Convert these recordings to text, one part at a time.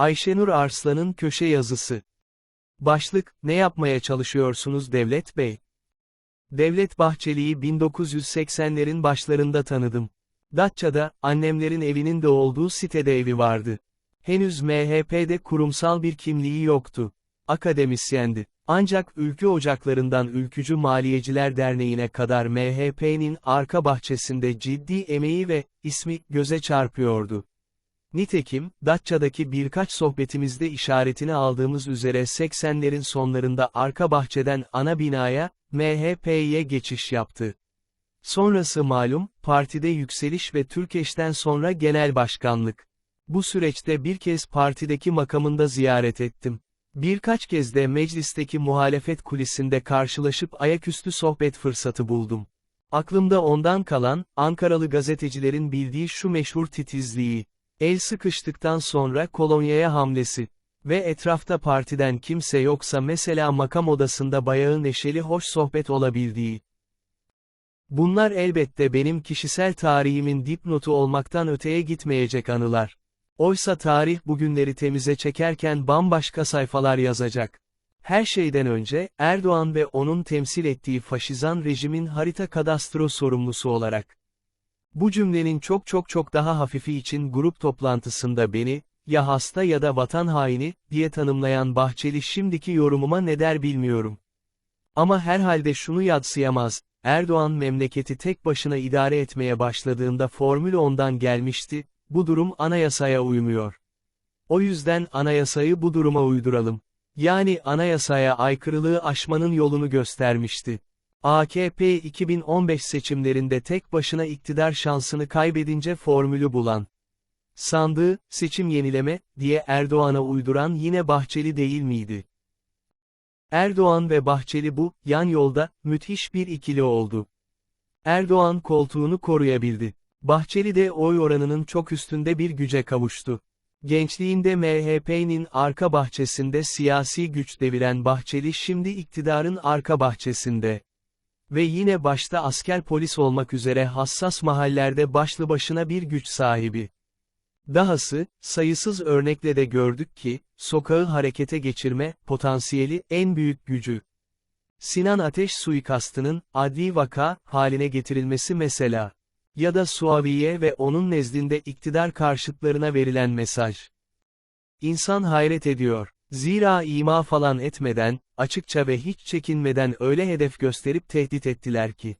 Ayşenur Arslan'ın köşe yazısı. Başlık, ne yapmaya çalışıyorsunuz Devlet Bey? Devlet Bahçeli'yi 1980'lerin başlarında tanıdım. Datça'da, annemlerin evinin de olduğu sitede evi vardı. Henüz MHP'de kurumsal bir kimliği yoktu. Akademisyendi. Ancak ülkü ocaklarından Ülkücü Maliyeciler Derneği'ne kadar MHP'nin arka bahçesinde ciddi emeği ve ismi göze çarpıyordu. Nitekim, Datça'daki birkaç sohbetimizde işaretini aldığımız üzere 80'lerin sonlarında arka bahçeden ana binaya, MHP'ye geçiş yaptı. Sonrası malum, partide yükseliş ve Türkeş'ten sonra genel başkanlık. Bu süreçte bir kez partideki makamında ziyaret ettim. Birkaç kez de meclisteki muhalefet kulisinde karşılaşıp ayaküstü sohbet fırsatı buldum. Aklımda ondan kalan, Ankaralı gazetecilerin bildiği şu meşhur titizliği. El sıkıştıktan sonra kolonyaya hamlesi. Ve etrafta partiden kimse yoksa mesela makam odasında bayağı neşeli hoş sohbet olabildiği. Bunlar elbette benim kişisel tarihimin dipnotu olmaktan öteye gitmeyecek anılar. Oysa tarih bugünleri temize çekerken bambaşka sayfalar yazacak. Her şeyden önce, Erdoğan ve onun temsil ettiği faşizan rejimin harita kadastro sorumlusu olarak. Bu cümlenin çok çok çok daha hafifi için grup toplantısında beni, ya hasta ya da vatan haini, diye tanımlayan Bahçeli şimdiki yorumuma ne der bilmiyorum. Ama herhalde şunu yadsıyamaz, Erdoğan memleketi tek başına idare etmeye başladığında Formül 10'dan gelmişti, bu durum anayasaya uymuyor. O yüzden anayasayı bu duruma uyduralım. Yani anayasaya aykırılığı aşmanın yolunu göstermişti. AKP 2015 seçimlerinde tek başına iktidar şansını kaybedince formülü bulan. Sandığı, seçim yenileme, diye Erdoğan'a uyduran yine Bahçeli değil miydi? Erdoğan ve Bahçeli bu, yan yolda, müthiş bir ikili oldu. Erdoğan koltuğunu koruyabildi. Bahçeli de oy oranının çok üstünde bir güce kavuştu. Gençliğinde MHP'nin arka bahçesinde siyasi güç deviren Bahçeli şimdi iktidarın arka bahçesinde. Ve yine başta asker polis olmak üzere hassas mahallerde başlı başına bir güç sahibi. Dahası, sayısız örnekle de gördük ki, sokağı harekete geçirme, potansiyeli, en büyük gücü. Sinan Ateş suikastının, adli vaka, haline getirilmesi mesela. Ya da Suaviye ve onun nezdinde iktidar karşıtlarına verilen mesaj. İnsan hayret ediyor. Zira ima falan etmeden, açıkça ve hiç çekinmeden öyle hedef gösterip tehdit ettiler ki.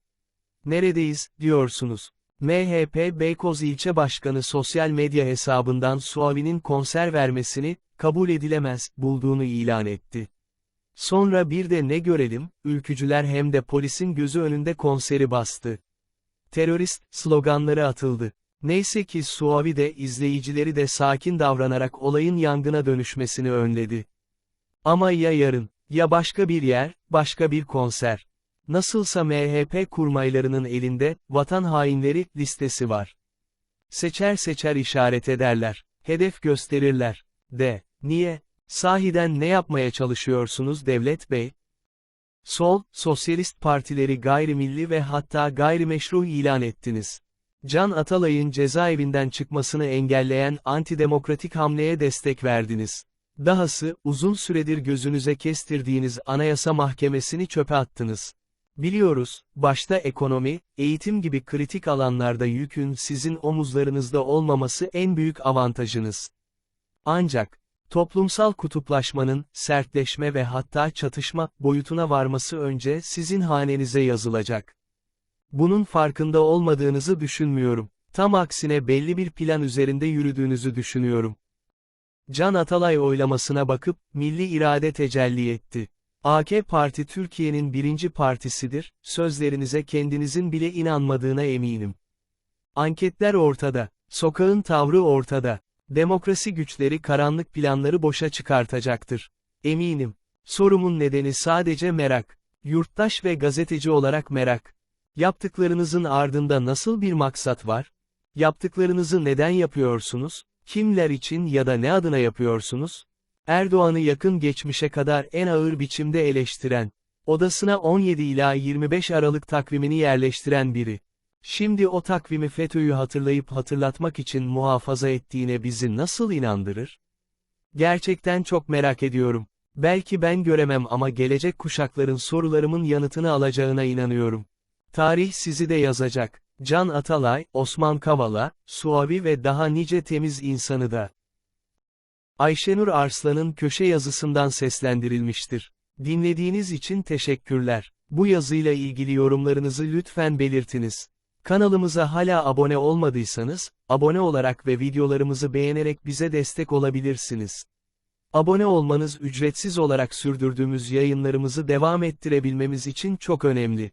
Neredeyiz, diyorsunuz. MHP Beykoz ilçe başkanı sosyal medya hesabından Suavi'nin konser vermesini, kabul edilemez, bulduğunu ilan etti. Sonra bir de ne görelim, ülkücüler hem de polisin gözü önünde konseri bastı. Terörist, sloganları atıldı. Neyse ki Suavi de izleyicileri de sakin davranarak olayın yangına dönüşmesini önledi. Ama ya yarın, ya başka bir yer, başka bir konser. Nasılsa MHP kurmaylarının elinde, vatan hainleri, listesi var. Seçer seçer işaret ederler, hedef gösterirler. De, niye? Sahiden ne yapmaya çalışıyorsunuz devlet bey? Sol, sosyalist partileri gayrimilli ve hatta gayrimeşru ilan ettiniz. Can Atalay'ın cezaevinden çıkmasını engelleyen antidemokratik hamleye destek verdiniz. Dahası, uzun süredir gözünüze kestirdiğiniz Anayasa Mahkemesi'ni çöpe attınız. Biliyoruz, başta ekonomi, eğitim gibi kritik alanlarda yükün sizin omuzlarınızda olmaması en büyük avantajınız. Ancak, toplumsal kutuplaşmanın, sertleşme ve hatta çatışma boyutuna varması önce sizin hanenize yazılacak. Bunun farkında olmadığınızı düşünmüyorum. Tam aksine belli bir plan üzerinde yürüdüğünüzü düşünüyorum. Can Atalay oylamasına bakıp, milli irade tecelli etti. AK Parti Türkiye'nin birinci partisidir, sözlerinize kendinizin bile inanmadığına eminim. Anketler ortada, sokağın tavrı ortada. Demokrasi güçleri karanlık planları boşa çıkartacaktır. Eminim. Sorumun nedeni sadece merak. Yurttaş ve gazeteci olarak merak. Yaptıklarınızın ardında nasıl bir maksat var? Yaptıklarınızı neden yapıyorsunuz? Kimler için ya da ne adına yapıyorsunuz? Erdoğan'ı yakın geçmişe kadar en ağır biçimde eleştiren, odasına 17 ila 25 Aralık takvimini yerleştiren biri. Şimdi o takvimi FETÖ'yü hatırlayıp hatırlatmak için muhafaza ettiğine bizi nasıl inandırır? Gerçekten çok merak ediyorum. Belki ben göremem ama gelecek kuşakların sorularımın yanıtını alacağına inanıyorum. Tarih sizi de yazacak. Can Atalay, Osman Kavala, Suavi ve daha nice temiz insanı da. Ayşenur Arslan'ın köşe yazısından seslendirilmiştir. Dinlediğiniz için teşekkürler. Bu yazıyla ilgili yorumlarınızı lütfen belirtiniz. Kanalımıza hala abone olmadıysanız, abone olarak ve videolarımızı beğenerek bize destek olabilirsiniz. Abone olmanız ücretsiz olarak sürdürdüğümüz yayınlarımızı devam ettirebilmemiz için çok önemli.